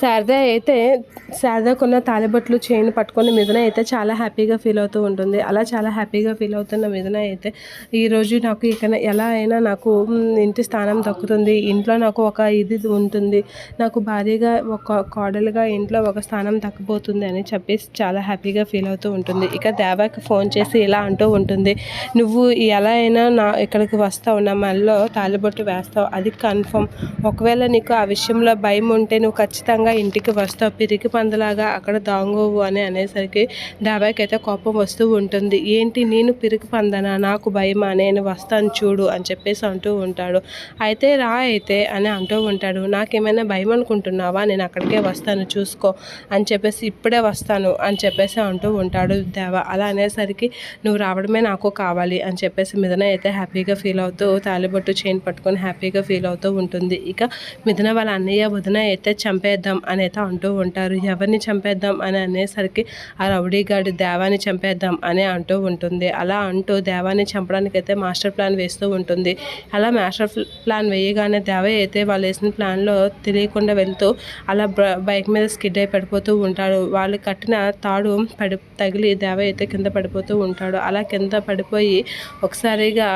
శారద అయితే శారదకున్న తాలిబట్లు చైన్ పట్టుకొని మిథున అయితే చాలా హ్యాపీగా ఫీల్ అవుతూ ఉంటుంది. అలా చాలా హ్యాపీగా ఫీల్ అవుతున్న మిథున అయితే ఈరోజు నాకు ఇక ఎలా అయినా నాకు ఇంటి స్థానం దక్కుతుంది. ఇంట్లో నాకు ఒక ఇది ఉంటుంది. నాకు భారీగా ఒక కోడలుగా ఇంట్లో ఒక స్థానం దక్కబోతుంది అని చెప్పేసి చాలా హ్యాపీగా ఫీల్ అవుతూ ఉంటుంది. ఇక దేవాకి ఫోన్ చేసి ఇలా అంటూ ఉంటుంది. నువ్వు ఎలా అయినా నా ఇక్కడికి వస్తావు నా మెల్లో తాలిబొట్టు వేస్తావు. అది కన్ఫర్మ్. ఒకవేళ నీకు ఆ విషయంలో భయం ఉంటే నువ్వు ఖచ్చితంగా ఇంటికి వస్తావు పిరికి పందలాగా అక్కడ దాంగోవు అని అనేసరికి డాబాకి అయితే కోపం వస్తూ ఉంటుంది. ఏంటి నేను పిరికి పందనా? నాకు భయమా? నేను వస్తాను చూడు అని చెప్పేసి అంటూ ఉంటాడు. అయితే రా అయితే అని అంటూ ఉంటాడు. నాకేమైనా భయం అనుకుంటున్నావా? నేను అక్కడికే వస్తాను చూసుకో అని చెప్పేసి ఇప్పుడే వస్తాను అని చెప్పేసి అంటూ ఉంటాడు దేవ. అలా అనేసరికి నువ్వు రావడమే నాకు కావాలి అని చెప్పేసి మిథున అయితే హ్యాపీగా ఫీల్ అవుతూ తాలిబొట్టు చైన్ పట్టుకొని హ్యాపీగా ఫీల్ అవుతూ ఉంటుంది. ఇక మిథున వాళ్ళ అన్నయ్య వదిన అయితే చంపేద్దాం అని అయితే అంటూ ఉంటారు. ఎవరిని చంపేద్దాం అని అనేసరికి ఆ రౌడీగాడు దేవాన్ని చంపేద్దాం అని అంటూ ఉంటుంది. అలా అంటూ దేవాన్ని చంపడానికి అయితే మాస్టర్ ప్లాన్ వేస్తూ ఉంటుంది. అలా మాస్టర్ ప్లాన్ వేయగానే దేవ అయితే వాళ్ళు వేసిన ప్లాన్లో తెలియకుండా వెళ్తూ అలా బైక్ మీద స్కిడ్ అయి పడిపోతూ ఉంటాడు. వాళ్ళు కట్టిన తాడు పడి తగిలి దేవ అయితే కింద పడిపోతూ ఉంటాడు. అలా కింద పడిపోయి ఒకసారిగా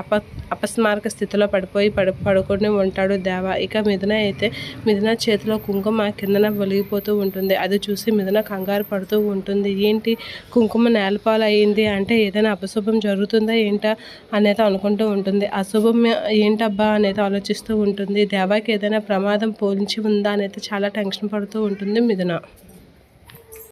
అప అపస్మారక స్థితిలో పడిపోయి పడు పడుకొని ఉంటాడు దేవ. ఇక మిథున అయితే మిథున చేతిలో కుంకుమ కిందన ఒలిగిపోతూ ఉంటుంది. అది చూసి మిథున కంగారు పడుతూ ఉంటుంది. ఏంటి? కుంకుమ నేలపాలు అయ్యింది అంటే ఏదైనా అపశుభం జరుగుతుందా ఏంటా అనేది అనుకుంటూ ఉంటుంది. అశుభం ఏంటబ్బా అనేది ఆలోచిస్తూ ఉంటుంది. దేవాకి ఏదైనా ప్రమాదం పోలించి ఉందా అనేది చాలా టెన్షన్ పడుతూ ఉంటుంది మిథున.